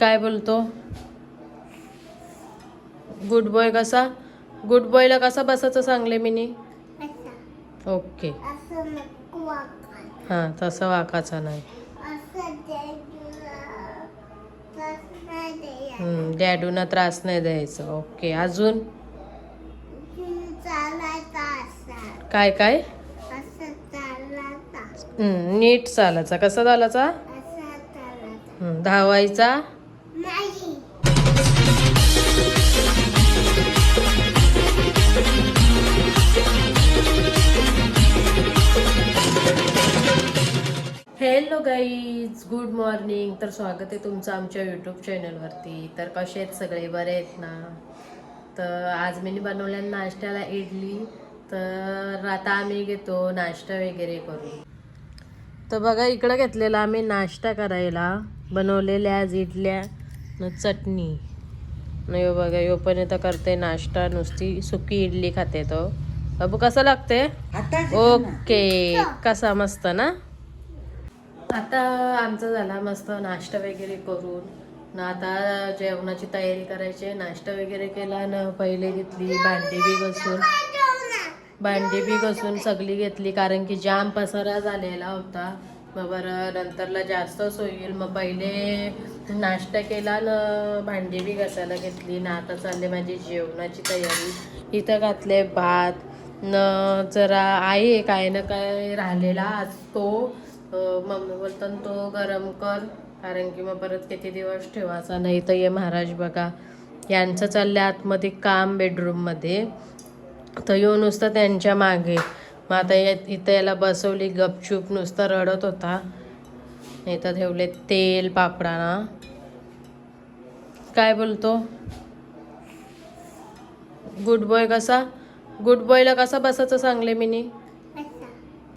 काय बोलतो? Good boy कसा? गुड बॉयला कसा बसायचं सांगले मिनी? ओके. हां तसं वाकाचा नाही. डॅडूना त्रास नाही द्यायचा. ओके अजून? काय काय? नीट चालायचा. कसा चालायचा? धावायचा? हॅलो गाईज गुड मॉर्निंग तर स्वागत आहे तुमचं आमच्या यूट्यूब चॅनलवरती तर कसे आहेत सगळे? बरे आहेत ना? तर आज मी बनवल्या नाश्त्याला इडली. तर आता आम्ही घेतो नाश्ता वगैरे करू तर बघा इकडं घेतलेला आम्ही नाश्ता करायला. बनवलेल्या आज इडल्या न चटणी. न यो बघा यो पण इथं करते नाश्ता. नुसती सुकी इडली खाते तो. बाबू कसं लागते ओके. कसा मस्त ना? आता आमचा झाला मस्त नाश्ता वगैरे करून. ना आता जेवणाची तयारी करायची. नाश्ता वगैरे केला ना पहिले घेतली भांडी बी घसून. भांडी बी घसून सगळी घेतली कारण की जाम पसारा झालेला होता. मग बरं नंतरला जास्तच होईल. मग पहिले नाश्ता केला ना भांडी बी घसायला घेतली. ना आता चालले माझी जेवणाची तयारी. इथं घातले भात. न जरा आहे काय ना काय राहिलेला आज तो. मम्मी बोलतात तो गरम कर कारण की मग परत किती दिवस ठेवायचा? नाही तर ये महाराज बघा. यांचं चाललं आतमध्ये काम बेडरूममध्ये तर येऊन नुसतं त्यांच्या मागे. मग आता या- इथं याला बसवली गपचूप नुसतं रडत होता. इथं ठेवले तेल पापडाना. काय बोलतो? गुड बॉय कसा? गुड बॉयला कसा बसायचं सांगले मिनी?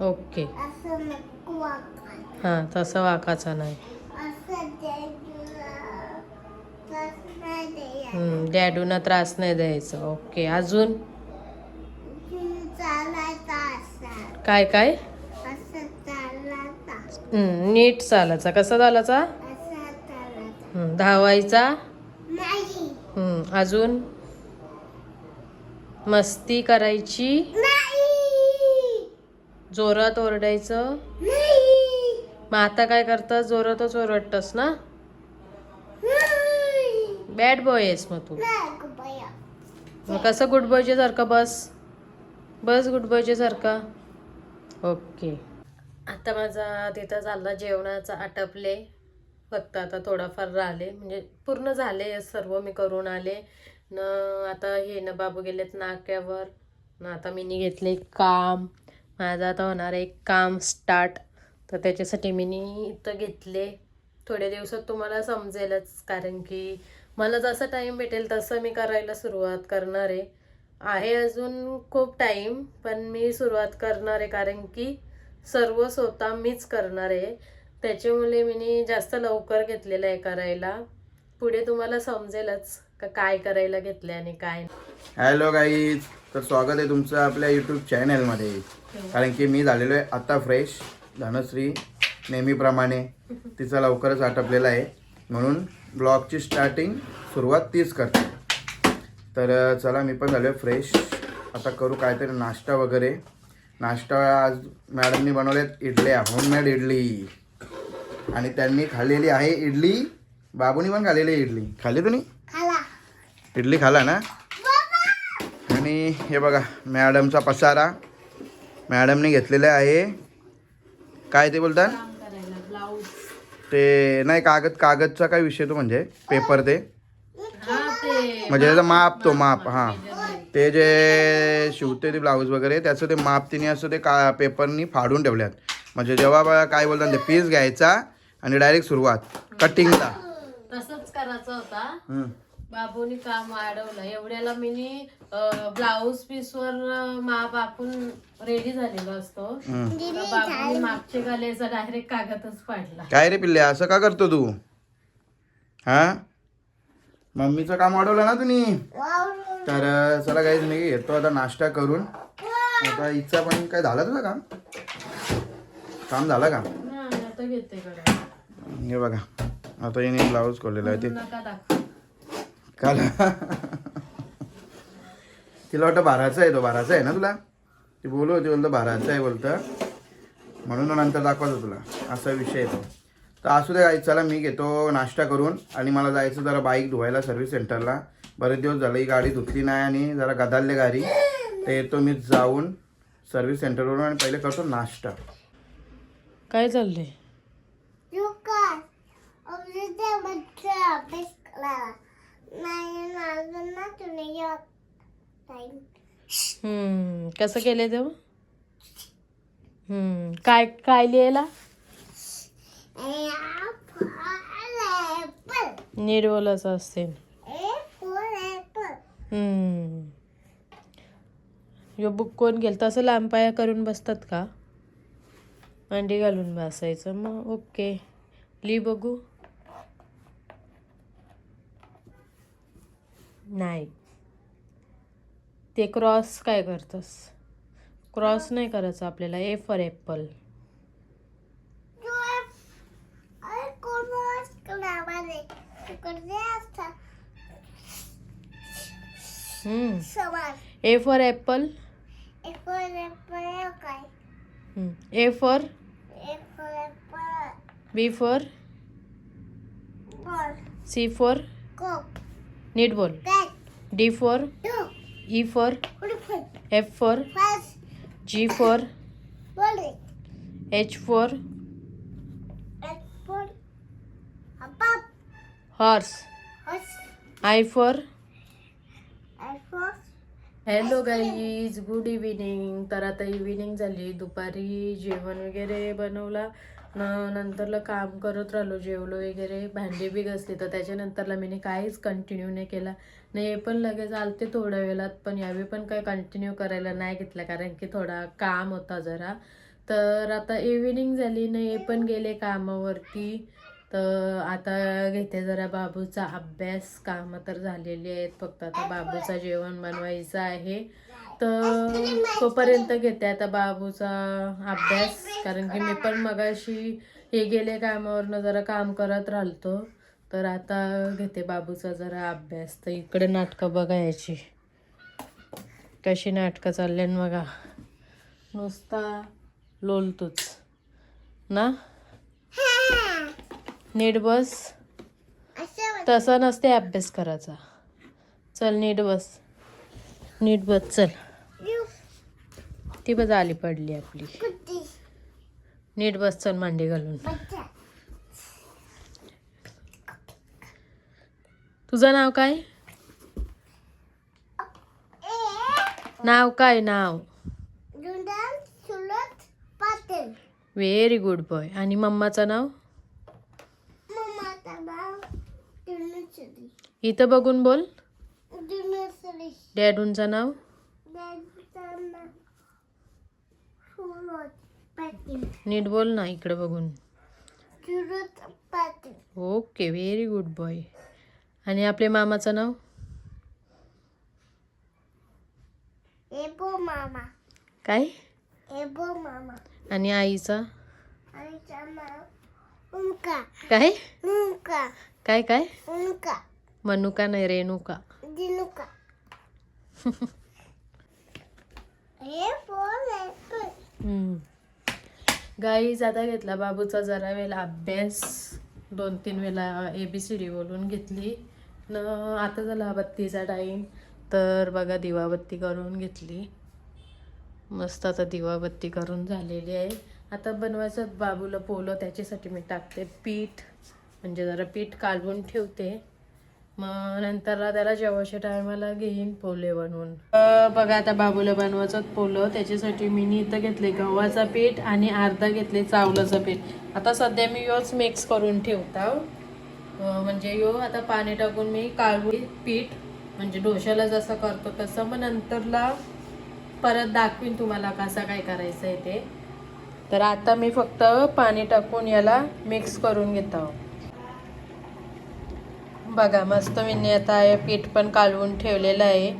ओके. हां तसं वाकाचा नाही. डॅडूना त्रास नाही द्यायचा. ओके अजून तुम्ही चालायचा असा काय काय? नीट चालायचा. कसा चालायचा? धावायचा? अजून? मस्ती करायची? नाही. जोरात ओरडायचं? नाही. मग आता काय करतं? जोरातच ओरडतस ना? नाही. बॅड बॉय आहेस मग तू. मग कसं गुड बॉयच्या सारखं बस? बस गुड बॉयच्या सारखा. ओके. आता माझा तिथं झाला जेवणाचा आटपले. फक्त आता थोडाफार राहिले. म्हणजे पूर्ण झाले सर्व मी करून आले. न आता हे न बाबू गेलेत नाक्यावर. न आता मीनी घेतले काम. माझं आता होणार आहे काम स्टार्ट तर त्याच्यासाठी मीनी इथं घेतले. थोड्या दिवसात तुम्हाला समजेलच कारण की मला जसा टाईम भेटेल तसं मी करायला सुरुवात करणार आहे. आहे अजून खूप टाईम पण मी सुरुवात करणार आहे कारण की सर्व स्वतः मीच करणार आहे. त्याच्यामुळे मी जास्त लवकर घेतलेलं आहे करायला. पुढे तुम्हाला समजेलच का काय करायला घेतलं आणि काय. हॅलो गाईज तर स्वागत आहे तुमचं आपल्या यूट्यूब चॅनलमध्ये कारण की मी झालेलो आहे आता फ्रेश धनश्री नेहमीप्रमाणे तिचा लवकरच आटपलेला आहे. म्हणून ब्लॉगची स्टार्टिंग सुरुवात तीच करते. तर चला मी पण झालो आहे फ्रेश आता करू काहीतरी नाश्ता वगैरे. नाश्ता आज मॅडमनी बनवल्यात इडल्या होममेड इडली. आणि त्यांनी खाल्लेली आहे इडली. बाबूनी पण खाल्लेली आहे इडली. खाल्ली तुम्ही? इडली खाला ना? आणि हे बघा मॅडमचा पसारा. मॅडमने घेतलेला आहे. काय ते बोलतात? ते नाही कागद कागदचा काय विषय तो म्हणजे? पेपर ते. म्हणजे त्याचा माप तो माप हां. ते जे शिवते ते ब्लाऊज वगैरे त्याचं ते माप तिने असं ते का पेपरनी फाडून ठेवल्यात. म्हणजे जेव्हा काय बोलतात ते पीस घ्यायचा आणि डायरेक्ट सुरुवात कटिंगला तसंच करायचं होता. बाबूनी काम वाढवलं. एवढ्याला मिनी ब्लाऊज पीसवर माप आपण रेडी झालेलो असतो. बाबूनी मागचे घालायचा डायरेक्ट कागदच पाडला काय रे पिल्ले असं का करतो तू? हा? मम्मीचं काम वाढवलं ना तुम्ही? तर चला काही मी येतो आता नाश्ता करून. आता इच्छा पण काय झालं तुझं काम? काम झालं का? हे बघा. आता हिने ब्लाऊज खोललेला आहे. ते काल तिला वाटतं बाराचा आहे तो. बाराचा आहे ना तुला? ती बोलू होती बोलतं बाराचा आहे बोलतं. म्हणून नंतर दाखवतो तुला. असा विषय आहे तो. तर असू दे गाई चला मी घेतो नाश्ता करून आणि मला जायचं जरा बाईक धुवायला सर्व्हिस सेंटरला बरेच दिवस झालं ही गाडी धुतली नाही आणि जरा गदालले गाडी. तर येतो मी जाऊन सर्व्हिस सेंटरवरून आणि पहिले करतो नाश्ता. काय चाललंय? कसं केलंय तेव्हा? हम्म काय काय लिहायला? ऍपल असते. यो बुक कोण गेल तसं लांब पाया करून बसतात का? अंडी घालून बसायचं. मग ओके. ली बघू. नाही. ते क्रॉस काय करतस? क्रॉस नाही करायचं आपल्याला. ए फॉर ॲपल तू अरे कोण क्लावाले तू करते असता सवाल A for apple A for B for C for नीट बोल D for E for F for G for H for horse I for hello guys good evening तर आता इव्हिनिंग झाली. दुपारी जेवण वगैरे बनवला. न नंतरला काम करत राहिलो. जेवलो वगैरे. भांडी बी घासली. तर त्याच्यानंतरला मी काहीच कंटिन्यू नाही केला. नाही हे पण लगेच आलते थोड्या वेळात. पण यावेळी पण काही कंटिन्यू करायला नाही घेतलं. कारण की थोडा काम होता जरा. तर आता इव्हिनिंग झाली. नाही हे पण गेले कामावरती. तर आता घेते जरा बाबूचा अभ्यास. कामं तर झालेली आहेत. फक्त आता बाबूचा जेवण बनवायचं आहे. तर तोपर्यंत घेते आता बाबूचा अभ्यास. कारण की मी पण मगाशी हे गेले कामावरनं जरा काम करत राहतो. तर आता घेते बाबूचा जरा अभ्यास. तर इकडे नाटकं बघायची. कशी नाटकं चालले बघा. नुसता लोलतोच. ना? नीट बस. तसा नसते अभ्यास करायचा. चल नीट बस. नीट बस चल. ती बस आली पडली आपली. नीट बस चल मांडी घालून. तुझं नाव काय? नाव काय नाव? व्हेरी गुड बॉय आणि मम्माचं नाव मम्माचा नाव दुनुसरी इथं बघून बोल. डॅडूंचं नाव. नीट बोल ना इकडे बघून. Okay very good boy. आणि आपल्या मामाचं नाव? एबो मामा. काय? एबो मामा. आणि आईचा? काय? काय काय? मनुका नाही रेणुका दिनुका. हे फोन ऍपल गाईज आता घेतला बाबूचा जरा वेळेला अभ्यास. दोन तीन वेळा ए बी सी डी बोलून घेतली. न आता झाला बत्तीचा टाईम तर बघा दिवाबत्ती करून घेतली. मस्त आता दिवाबत्ती करून झालेली आहे. आता बनवायचं बाबूला पोलं त्याच्यासाठी मी टाकते पीठ. म्हणजे जरा पीठ कालवून ठेवते. मग नंतर त्याला जेवायच्या टायमाला घेईन पोले बनवून. बघा आता बाबूला बनवायचं पोलं त्याच्यासाठी मी इथं घेतले गव्हाचं पीठ आणि अर्धा घेतले चावलाचं पीठ. आता सध्या मी योच मिक्स करून ठेवता अं, म्हणजे यो आता पाणी टाकून मी काढून पीठ म्हणजे डोश्याला जसं करतो तसं मग नंतरला परत दाखवीन तुम्हाला कसं काय करायचं आहे ते. तर आता मी फक्त पाणी टाकून याला मिक्स करून घेतो. बघा मस्त मी आता हे पीठ पण कालवून ठेवलेलं आहे.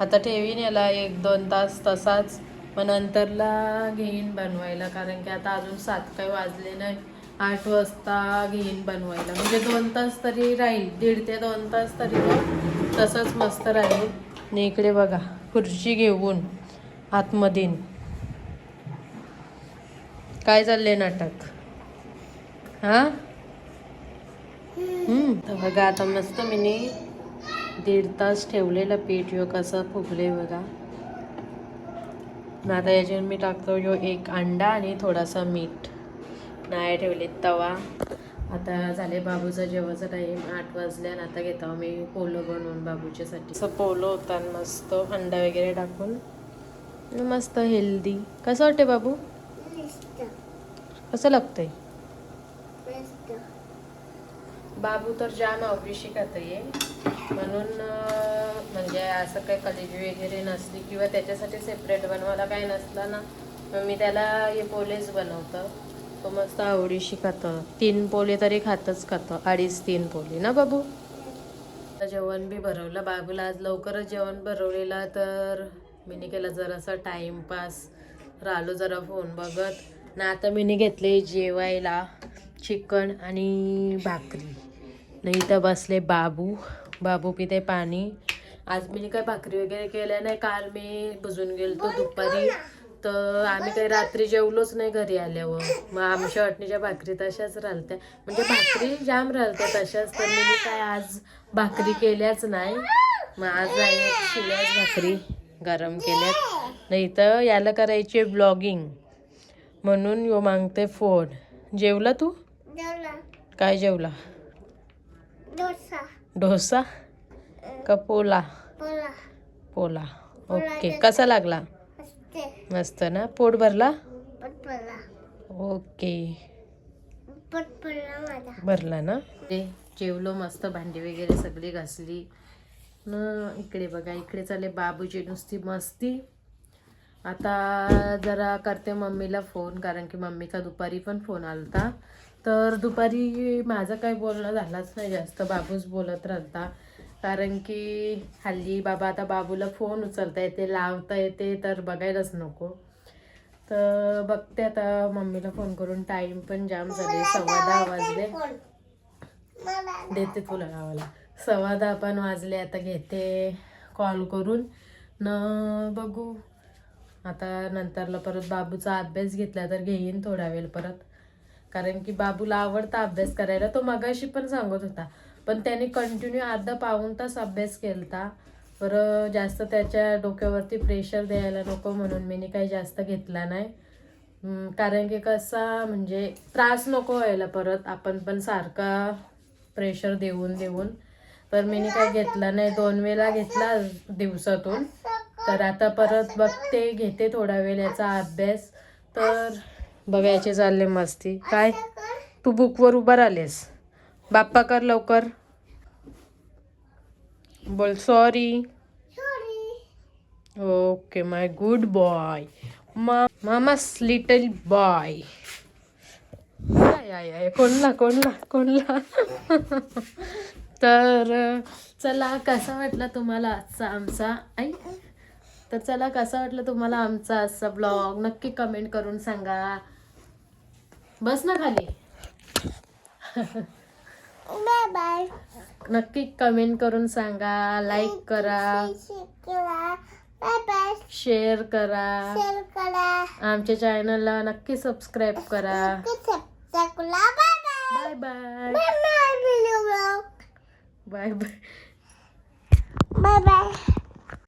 आता ठेवीन याला एक दोन तास तसाच. मग नंतरला घेईन बनवायला कारण की आता अजून सात काही वाजले नाही. आठ वाजता घेईन बनवायला. म्हणजे दोन तास तरी राहील दीड ते दोन तास तरी मग तसंच मस्त राहील. आणि इकडे बघा खुर्ची घेऊन आतमधीन. काय चालले नाटक? हां? तर बघा आता मस्त मीनी दीड तास ठेवलेलं पीठ यो कसं फुगले बघा. आता याच्यावर मी टाकतो यो एक अंडा आणि थोडासा मीठ. नाही ठेवले तवा. आता झाले बाबूचा जेवायचा टाईम आठ वाजल्या आणि आता घेतो मी पोलो बनवून बाबूच्यासाठी. असं पोलो होता मस्त अंडा वगैरे टाकून. मस्त हेल्दी. कसं वाटते बाबू? कसं लागतंय? बाबू तर जाम आवडीशी आहे म्हणून म्हणजे असं काही कलेजी वगैरे नसली किंवा त्याच्यासाठी सेपरेट बनवायला काही नसलं ना मग मी त्याला हे पोलेच बनवतं. तो मस्त आवडीशी खातं. तीन पोले तरी खातच खातं. अडीच तीन पोले. ना बाबू? जेवण बी भरवलं. बाबूला आज लवकरच जेवण भरवलेलं तर मीने केला जरासा टाईमपास राहिलो जरा फोन बघत. ना आता मीने घेतले जेवायला चिकन आणि भाकरी. नाही इथं बसले बाबू. बाबू पिते पाणी. आज मी काय भाकरी वगैरे केल्या नाही. काल मी बुजून गेलतो दुपारी. तर आम्ही काही रात्री जेवलोच नाही घरी आल्यावर. मग आमच्या वाटणीच्या भाकरी तशाच राहत्या म्हणजे भाकरी जाम राहत्या तशाच. तर मी काय आज भाकरी केल्याच नाही. मग आज शिल्याच भाकरी गरम केल्यात. नाही तर याला करायची ब्लॉगिंग म्हणून यो मागते फोन. जेवला तू? काय जेवला? डोसा? डोसा का पोला? पोला. पोला. ओके. कसा लागला? मस्त. ना? पोट भरला? ओके. भरला ना? ते जेवलो मस्त भांडी वगैरे सगळी घासली. न इकडे बघा इकडे चालले बाबूची नुसती मस्ती. आता जरा करते मम्मीला फोन कारण की मम्मीचा दुपारी पण फोन आलता. तर दुपारी माझं काही बोलणं झालंच नाही जास्त. बाबूच बोलत राहता. कारण की हल्ली बाबा आता बाबूला फोन उचलता येते लावता येते तर बघायलाच नको. तर बघते आता मम्मीला फोन करून. टाईम पण जाम झाले. सव्वा दहा वाजले. देते तुला लावायला. सव्वा दहा पण वाजले. आता घेते कॉल करून. न बघू. आता नंतरला परत बाबूचा अभ्यास घेतला तर घेईन थोडा वेळ परत. कारण की बाबूला आवडता अभ्यास करायला तो मगाशी पण सांगत होता. पण त्याने कंटिन्यू अर्धा पाऊन तास अभ्यास केलता. पर जास्त त्याच्या डोक्यावरती प्रेशर द्यायला नको म्हणून मी काही जास्त घेतला नाही. कारण की कसा म्हणजे त्रास नको व्हायला परत. आपण पण सारखा प्रेशर देऊन देऊन. तर मी काय घेतला नाही. दोन वेळा घेतला दिवसातून. तर आता परत बघते घेते थोडा वेळ याचा अभ्यास. तर बघायचे चालले मस्ती. काय? तू बुकवर उभा राहिलेस. बाप्पा कर लवकर. बोल sorry okay my good boy मा mama's little boy I I कोणला कोणला कोणला? तर चला कसा वाटला तुम्हाला आजचा आमचा? आई? तर चला कसा वाटलं तुम्हाला आमचा आजचा ब्लॉग नक्की कमेंट करून सांगा. बस ना खाली. बाय बाय नक्की कमेंट करून सांगा लाईक करा बाय बाय शेअर करा. शेअर करा. आमच्या चॅनलला नक्की सबस्क्राईब करा. Subscribe bye bye bye bye bye bye